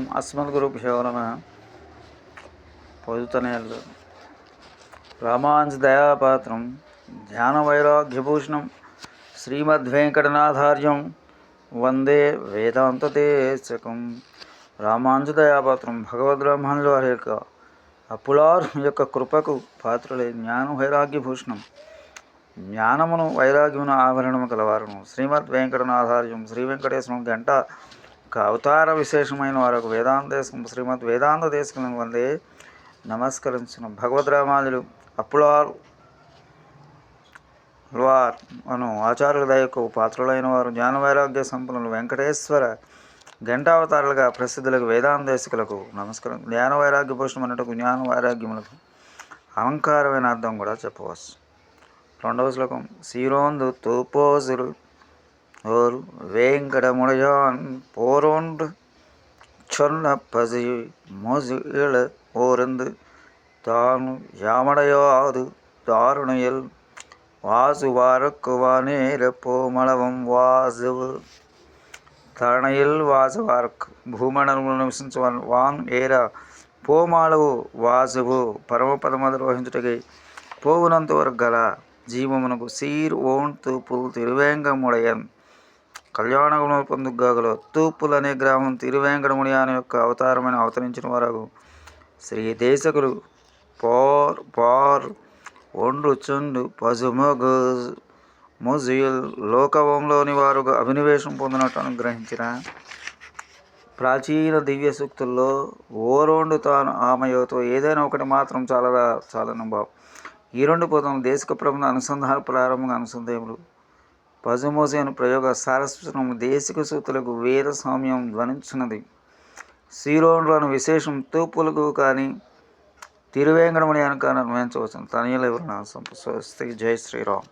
ఓం అస్మద్గురుభ్యో నమ. పొదుతనేళ్ళు. రామాంజ దయాపాత్రం ధ్యాన వైరాగ్యభూషణం శ్రీమద్వేంకటనాథార్యం వందే వేదాంతదేశకం. రామాంజ దయాపాత్రం భగవద్బ్రహ్మణుల వారి యొక్క అప్పులార్ యొక్క కృపకు పాత్రులే జ్ఞాన వైరాగ్యభూషణం జ్ఞానమును వైరాగ్యమును ఆభరణము కలవారును శ్రీమద్ వెంకటనాథార్యం శ్రీ వెంకటేశ్వరం గంట అవతార విశేషమైన వారికి వేదాంతదేశం శ్రీమద్ వేదాంత దేశకులను వందే నమస్కరించిన. భగవద్ రామానులు అప్పులారు వార్ అను ఆచార్యుల దయకు పాత్రులైన వారు జ్ఞానవైరాగ్య సంపన్నులు వెంకటేశ్వర ఘంటావతారులుగా ప్రసిద్ధులకు వేదాంతేశకులకు నమస్కారం. జ్ఞాన వైరాగ్య భూషణం అన్నట్టుకు జ్ఞాన వైరాగ్యములకు అలంకారమైన అర్థం కూడా చెప్పవచ్చు. రెండవ శ్లోకం శిరోందు తూపోసురు ఓరు వేంకటముడయాన్ పోరోండు சொன்ன பசி மோசு இழ ஓருந்து தானு யாமடையாது தாருணையில் வாசுவாருக்கு வானேர పోమళవం వాసువు తరణయిల్ వాసవార్క్ భూమండలంలో నివసించు వాన్ ఏర పోమాళవు వాసువు పరమపదమధిరోహించుటకై పోవునంత వరకు గల జీవమునకు సీర్ ఓన్ తూపులు తిరువేంగముడయన్ కళ్యాణగుణ పొందుగాగలో తూపులు అనే గ్రామం తిరువేంకటముని అని యొక్క అవతారమైన అవతరించిన వరకు శ్రీ దేశకులు పోర్ పార్ ఒండ్రు చుండు పసుమగు ముజిల్ లోకవంలోని వారు అభినివేశం పొందినట్టు అనుగ్రహించిన ప్రాచీన దివ్య సూక్తుల్లో ఓరోండు తాను ఆమెయోతో ఏదైనా ఒకటి మాత్రం చాలా చాలనుభావం ఈ రెండు పదం దేశక ప్రభుత్వ అనుసంధాన ప్రారంభంగా అనుసంధేములు పజుమోసి అను ప్రయోగ సారస్వతం దేశిక సూతులకు వీర సౌమ్యం ధ్వనించినది శ్రీరోణులు విశేషం తూపులకు కానీ తిరువేంకటమణి అని కానీ తనయుల వివరణ స్వస్తి జై శ్రీరామ్